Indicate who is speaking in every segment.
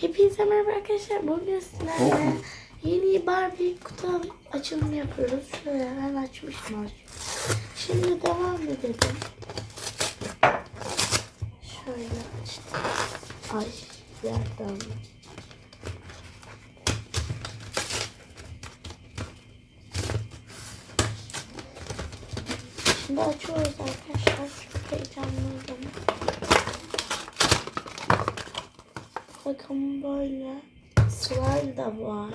Speaker 1: Hepinize merhaba arkadaşlar. Bugün sizlerle
Speaker 2: Oh.
Speaker 1: yeni Barbie kutu açılımı yapıyoruz. Şöyle ben açmıştım az. Şimdi devam edelim. Şöyle açtık. Ay yerden. Şimdi açıyoruz arkadaşlar. Çok heyecanlıyım. Bakın böyle slime da var.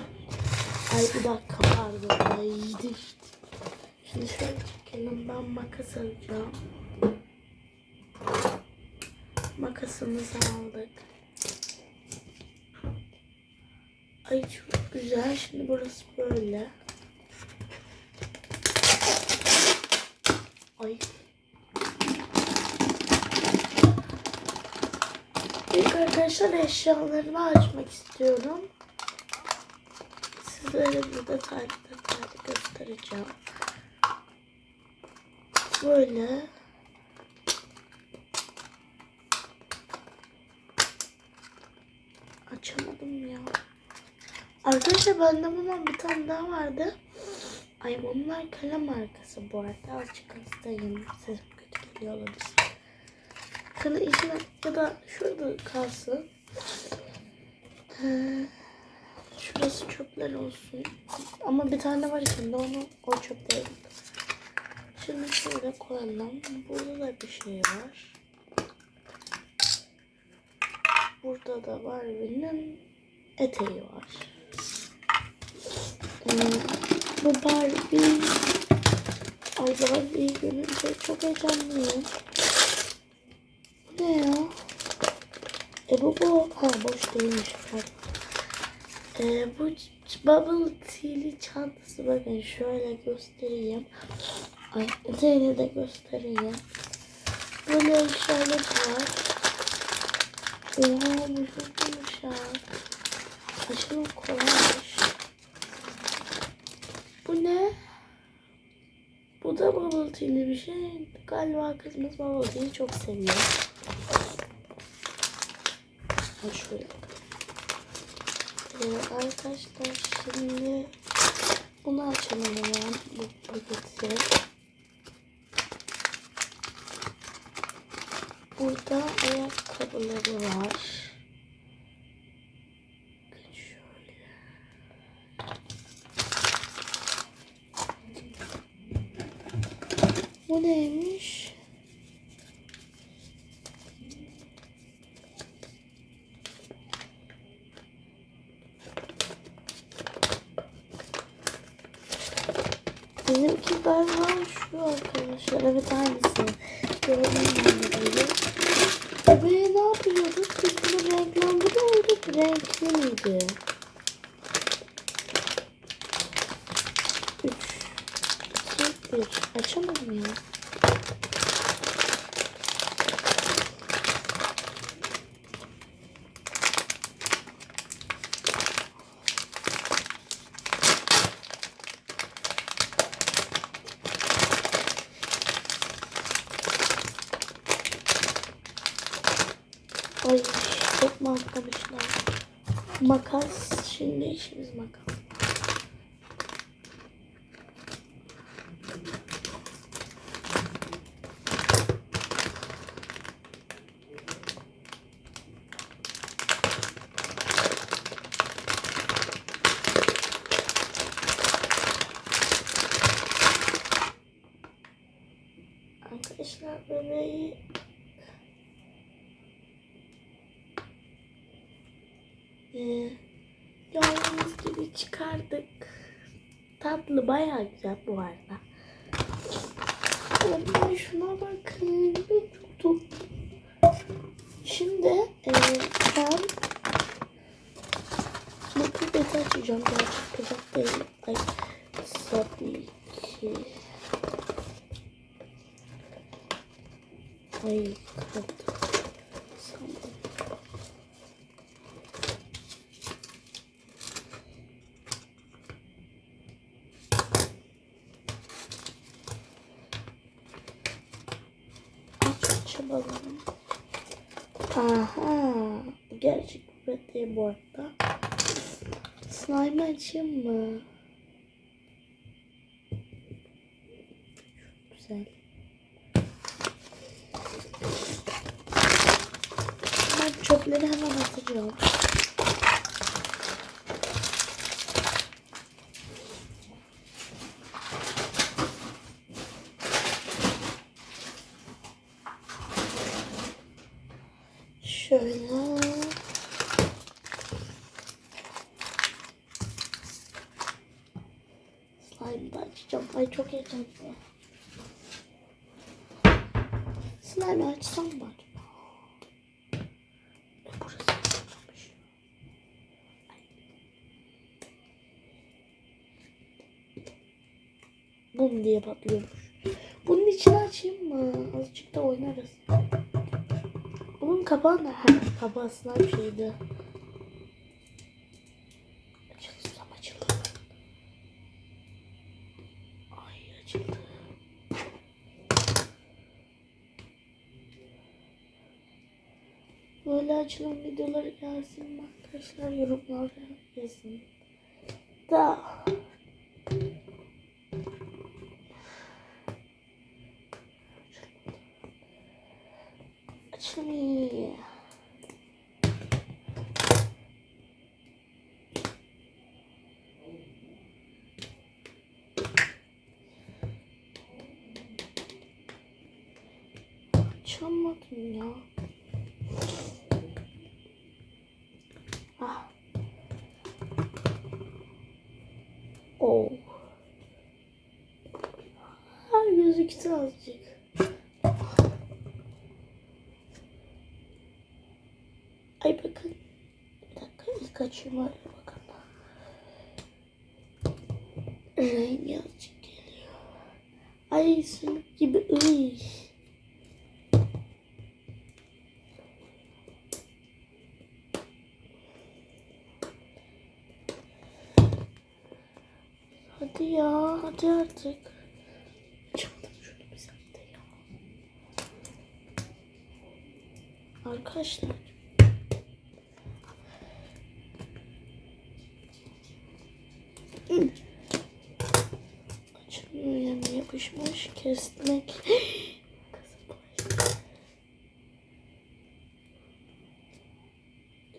Speaker 1: Ay bir dakika pardon. Ay düştü. Şimdi şöyle çekelim. Ben makas alacağım. Makasımızı aldık. Ay çok güzel. Şimdi burası böyle. Ay. İlk arkadaşlar eşyalarımı açmak istiyorum. Sizlere burada detaylı detaylı göstereceğim. Böyle. Açamadım ya. Arkadaşlar bende bundan bir tane daha vardı. Ay bunlar kalem markası bu arada. Azıcık hastayım. Sesim kötü geliyor olabilir. Şunu içine ya da şurada kalsın. Ee, şurası çöpler olsun. Ama bir tane var içinde onu o çöpleri. Şimdi şöyle koyalım. Burada da bir şey var. Burada da Barbie'nin eteği var. Ee, bu Barbie Ay Barbie'yi görünce çok heyecanlıyım. Bu ne ya? E bu bu. Ha boş değilmiş. E, bu bubble tea'li çantası bakın şöyle göstereyim. Ay eteğini de göstereyim. Böyle şöyle var. Oha bu çok yumuşak. Aşırı kolaymış. Bu ne? Bu da bubble tea'li bir şey. Galiba kızımız bubble tea'yi çok seviyor. Şöyle. Ee, arkadaşlar şimdi bunu açalım hemen bu paketi. Burada ayakkabıları var. Bu neymiş? Renkli miydi? Üç, iki, bir. Açamadım ya. Ay çok mantıklamışlar. Makas. Şimdi işimiz makas. Arkadaşlar bebeği Ee, gördüğünüz gibi çıkardık. Tatlı bayağı güzel bu arada. Ama şuna bakın. Bir tuttum. Şimdi e, ben bu pipeti açacağım. Gerçek pipet değil. Ay, tabii ki. Ay kırdı. Sandım. Aç açalım. Aha. Gerçek Evet değil bu arada. Slime açayım mı? Çok güzel. Ben çöpleri hemen atacağım. Şöyle. Slime da açacağım. Ay çok heyecanlı. Slime açsam açılmamış. Bum diye patlıyormuş. Bunun içini açayım mı? Azıcık da oynarız. Bunun kapağı ne? Ha, kapağı slime şeydi. Açılan videoları gelsin arkadaşlar yorumlara yazın. Da. Açılmıyor. Açamadım ya. Öyle bakın. Rengi azıcık geliyor. Ay sümük gibi ıy. Hadi ya, hadi artık. Arkadaşlar. Yapışmış kesmek.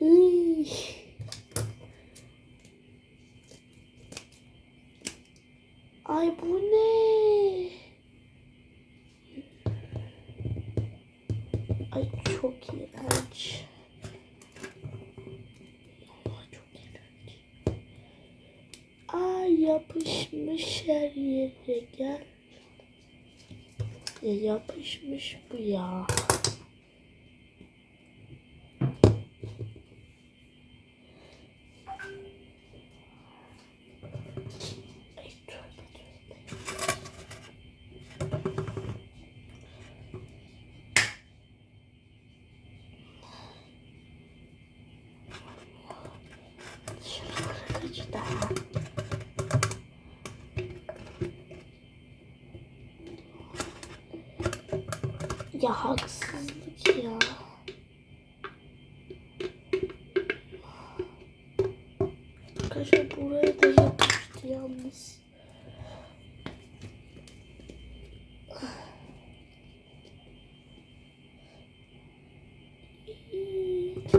Speaker 1: Ay bu ne? Ay çok iğrenç. Yapışmış her yere gel. Ya yapışmış bu ya.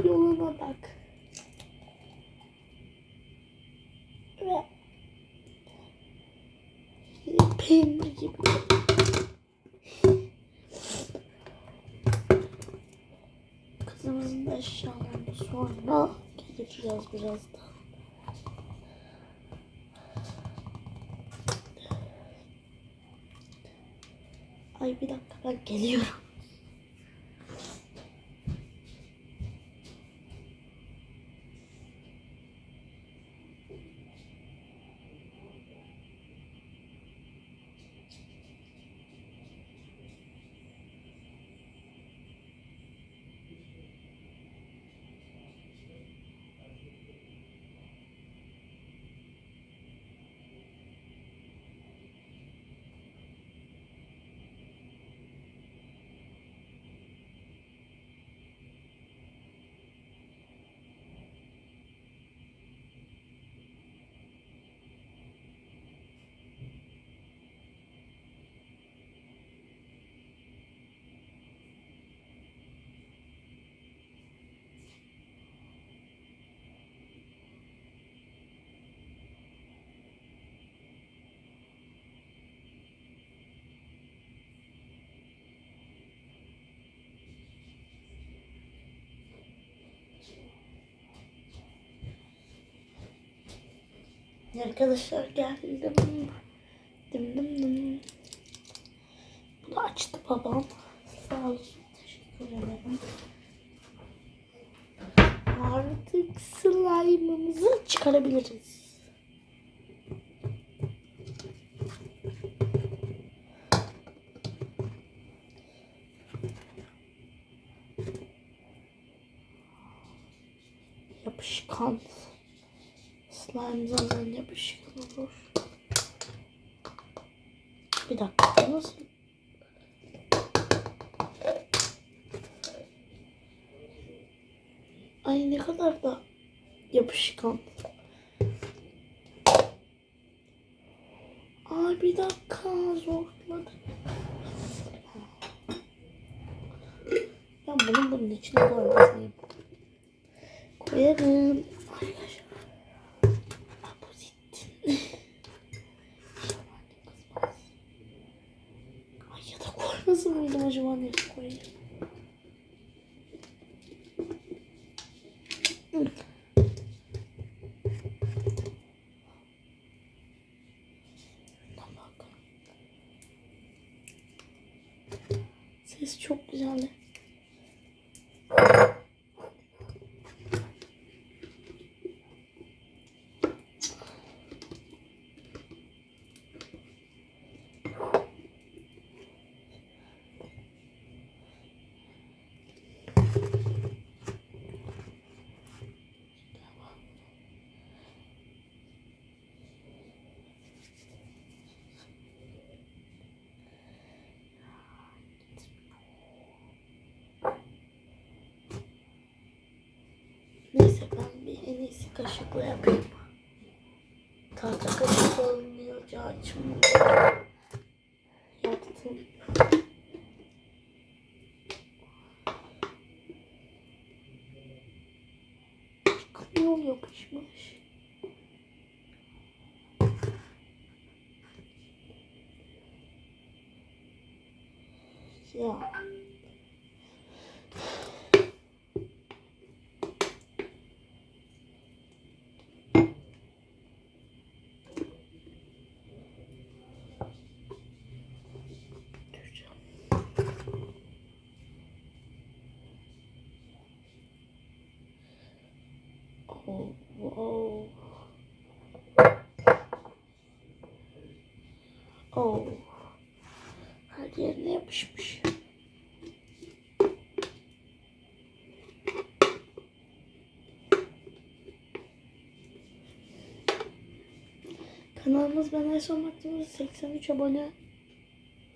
Speaker 1: Yoluna bak. Ve peynir gibi. Kızımızın eşyalarını sonra getireceğiz birazdan. Ay bir dakika ben geliyorum. Arkadaşlar geldim. Dım dım dım. Bunu açtı babam. Sağ olsun. Teşekkür ederim. Artık slime'ımızı çıkarabiliriz. Bir dakika zorladı. Ben bunun bunun içine koymalıyım. Koyarım. Arkadaşlar. Apozittin. Ay ya da koymasın mıydım acaba ne koyayım? Bak. Ses çok güzel. Neyse ben bir en iyisi kaşıkla yapayım. Tahta kaşık olmuyor, açmıyor. Yaptım. Çıkmıyor yapışmış. Ya. Oh, wow. Oh. Her yerine yapışmış. Kanalımız ben en son baktığımda 83 abone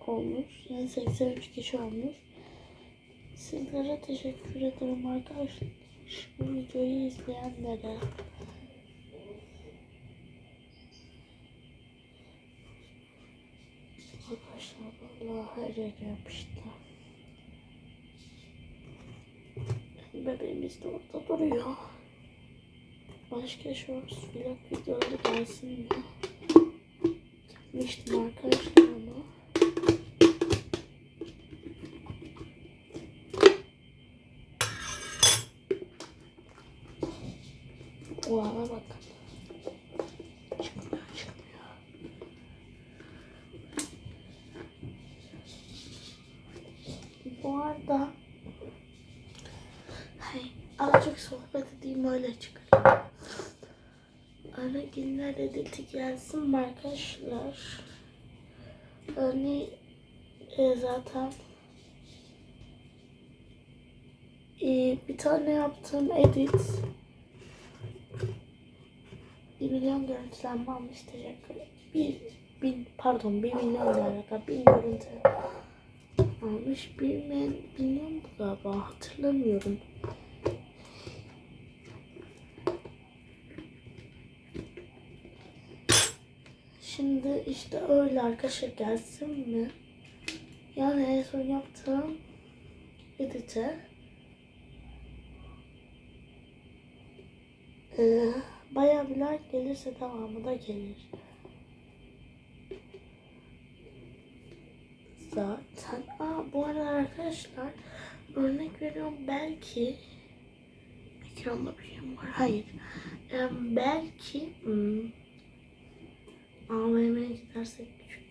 Speaker 1: olmuş. Yani 83 kişi olmuş. Sizlere teşekkür ederim arkadaşlar. Bu videoyu izleyenlere. Arkadaşlar vallahi her yere yapıştı. Bebeğimiz de orada duruyor. Başka shorts vlog videoları gelsin mi? Yapmıştım arkadaşlar Çıkmıyor çıkmıyor. Bu arada Hay, azıcık sohbet edeyim öyle çıkarım. Ara günler editi gelsin arkadaşlar? Hani e, zaten e, bir tane yaptığım edit 1 milyon görüntülenme almış teşekkür ederim. Bir, bin, pardon 1 milyon alaka 1000 görüntü almış. 1 milyon galiba hatırlamıyorum. Şimdi işte öyle arkadaşlar gelsin mi? Yani en son yaptığım edite ee, bayağı bir like gelirse devamı da gelir. Zaten aa, bu arada arkadaşlar örnek veriyorum belki ekranda bir şey var? Hayır. Ee, belki hmm, AVM'ye gidersek küçük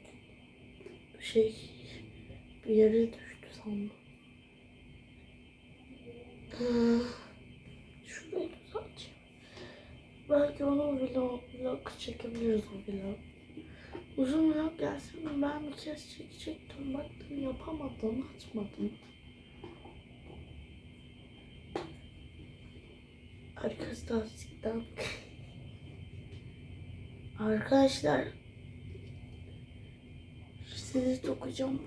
Speaker 1: şey bir yere düştü sandım. Ha, Belki onu vlog, vlog çekebiliriz o vlog. Uzun vlog gelsin ben bir kez çekecektim. Baktım yapamadım, açmadım. Da azıcıktan. Arkadaşlar sizi sokacağım.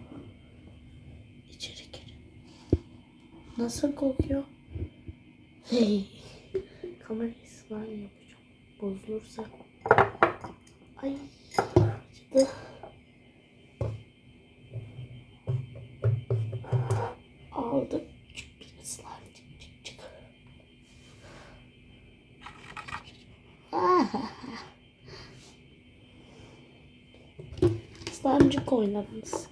Speaker 1: İçeri girin. Nasıl kokuyor? Hey. Kamerayı slime yapacağım. Bozulursa. Ay. Acıdı. Aldık. Çık bir de slime. Çık çık çık. Slimecik oynadınız.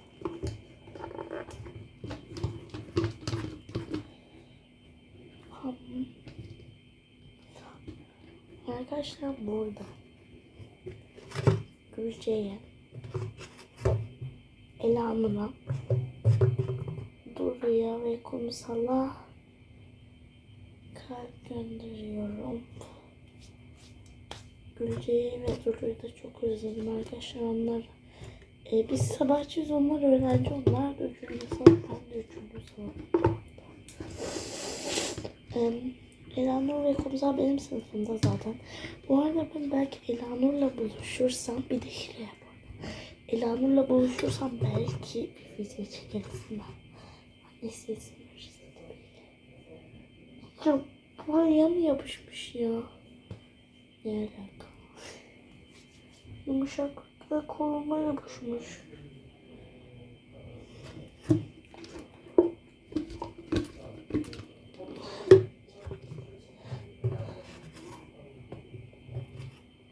Speaker 1: Arkadaşlar burada. Gülce'ye Elanur'a Duru'ya ve Kumsal'a kalp gönderiyorum. Gülce'yi ve Duru'yu da çok özledim arkadaşlar. Onlar e, biz sabahçıyız, onlar öğrenci, onlar da üçüncü sınıf, ben de üçüncü sınıf. E, Elanur ve Kumsal benim sınıfımda zaten. Bu arada ben belki Elanur'la buluşursam bir de hile yaparım. Elanur'la buluşursam belki bir video çekeriz ben. Annesi izin verirse. Ya buraya mı yapışmış ya? Ne alaka? Yumuşak ve koluma yapışmış.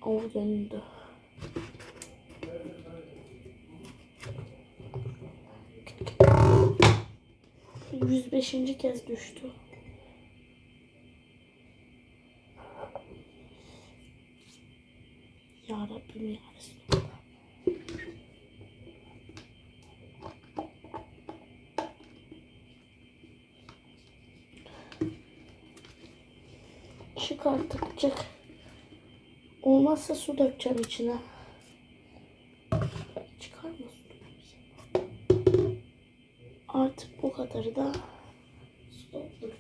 Speaker 1: O döndü. Yüz beşinci kez düştü. Ya Rabbim ya Resulallah. Çık artık çık. Olmazsa su dökeceğim içine. Çıkar mı? Artık bu kadarı da su dolduracağız.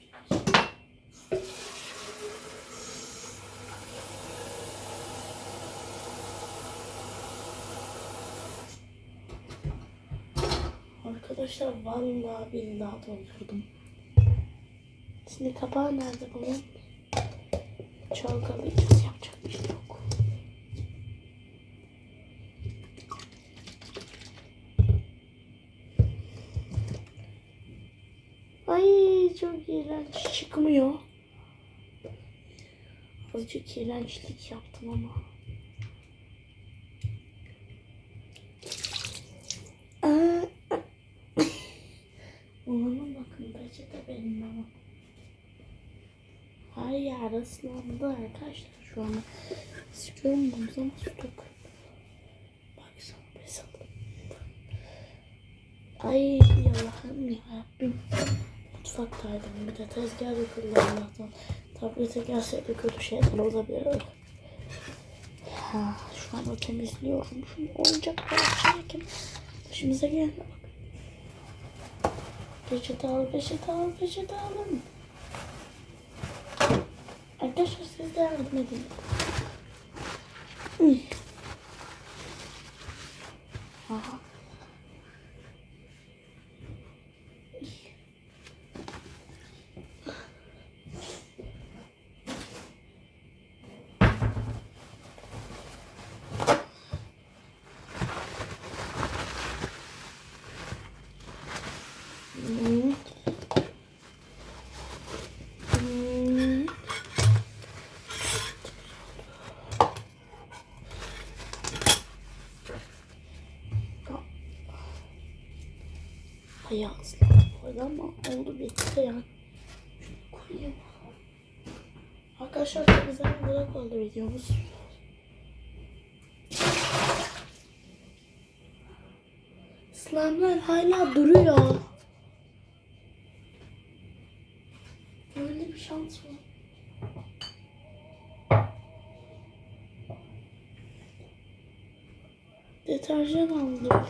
Speaker 1: Arkadaşlar vallahi billahi doldurdum. Şimdi kapağı nerede bunun? Çalkalayacağız çıkmıyor. Azıcık iğrençlik yaptım ama. Olana bakın peçete benim ama. Her yer ıslandı arkadaşlar şu an. Sıkıyorum bunu ama su dök. Baksana pes aldım. Ay Allah'ım yarabbim. Mutfaktaydım bir de tezgah yıkıldı Allah'tan. Tablete gelseydi kötü şeyler olabilirdi. Ha, şu an o temizliyorum. Şunu oyuncakları çekim. Başımıza gelene bak. Peçete al, peçete al, peçete alın. Arkadaşlar siz de yardım edin. Üy. Aha. Hmm. Hmm. Bayağı arada ama oldu bitti yani. Şunu koyayım. Arkadaşlar çok güzel bir vlog oldu videomuz. Slime'lar hala duruyor. Böyle bir şans var. Deterjan aldım.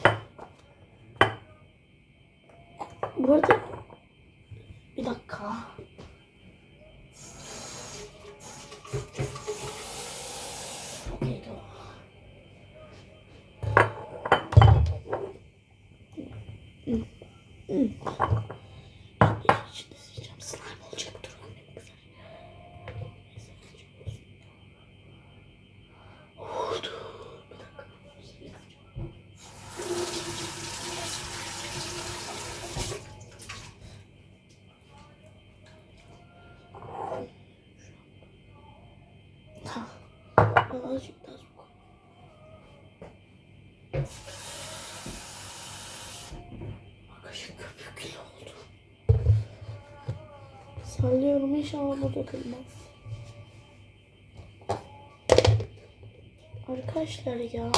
Speaker 1: Sallıyorum inşallah bu dökülmez. Arkadaşlar ya.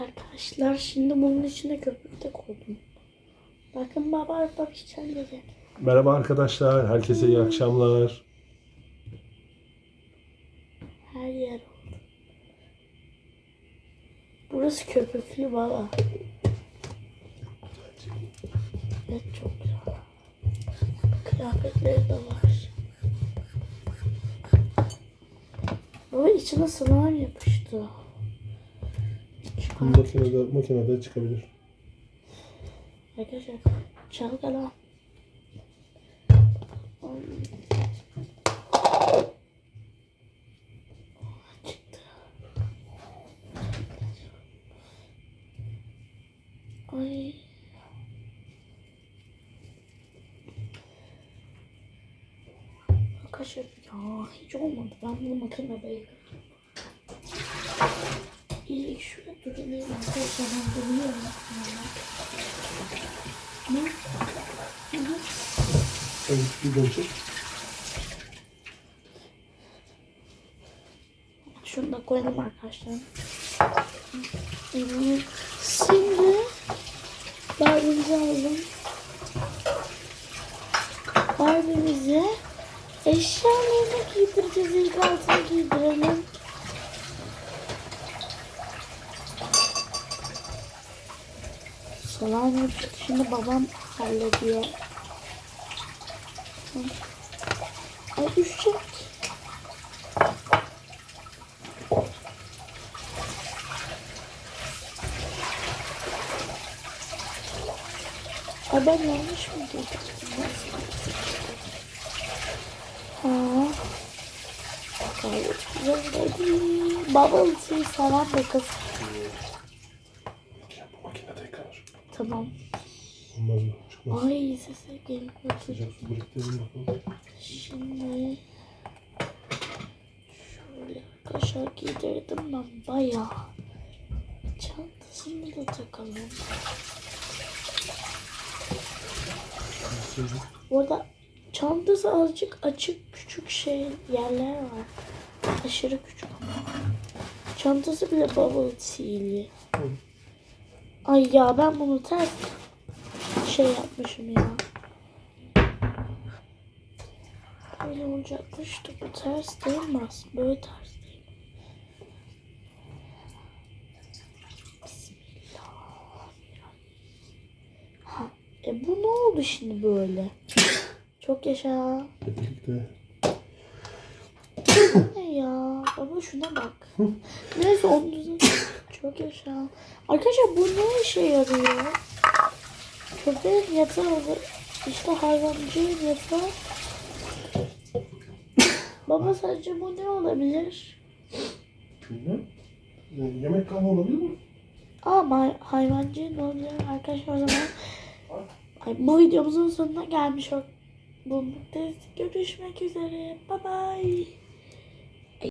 Speaker 1: Arkadaşlar şimdi bunun içine köpük de koydum. Bakın baba bak içeride.
Speaker 2: Merhaba arkadaşlar, herkese iyi akşamlar.
Speaker 1: Her yer oldu. Burası köpüklü baba. Evet çok güzel. Kıyafetleri de var. Baba içine slime yapıştı.
Speaker 2: Makinede, makinede çıkabilir.
Speaker 1: Arkadaşlar. Çıktı. Ay. Arkadaşlar ya hiç olmadı. Ben bunu makinede yıkadım.
Speaker 2: Evet, bir çek.
Speaker 1: Şunu da koyalım arkadaşlar. Evet. Şimdi Barbie'mizi alalım. Barbie'mizi eşyalarını giydireceğiz. İlk altını giydirelim. Yapacak. Şimdi babam hallediyor. Ay düşecek. Ay ben yanlış mı dedim? Ha. Gayet güzel dedi. Bubble tea seven de kız. Tamam.
Speaker 2: Olmaz mı? Çıkmaz.
Speaker 1: Ay sese geliyor.
Speaker 2: Sıcak su biriktirelim bakalım.
Speaker 1: Şimdi şöyle arkadaşlar giydirdim ben bayağı. Çantasını da takalım. Orada çantası azıcık açık küçük şey yerler var. Aşırı küçük ama. Çantası bile bubble tea'li. Ay ya ben bunu ters şey yapmışım ya. Böyle olacakmış da bu ters değil mi aslında? Böyle ters değil. Bismillahirrahmanirrahim. Ha, e bu ne oldu şimdi böyle? Çok yaşa.
Speaker 2: Birlikte.
Speaker 1: Ne ya? Baba şuna bak. Neyse onu düzelt. Çok yaşa. Arkadaşlar bu ne işe yarıyor? Köpeğin yatağı ve işte hayvancığın yatağı. Baba sence bu ne olabilir?
Speaker 2: Bilmem. Ee, yemek kahve olabilir mi?
Speaker 1: Ama hayvancı ne oluyor arkadaşlar o zaman Ay, bu videomuzun sonuna gelmiş ol- bulunmaktayız. Görüşmek üzere. Bye bye.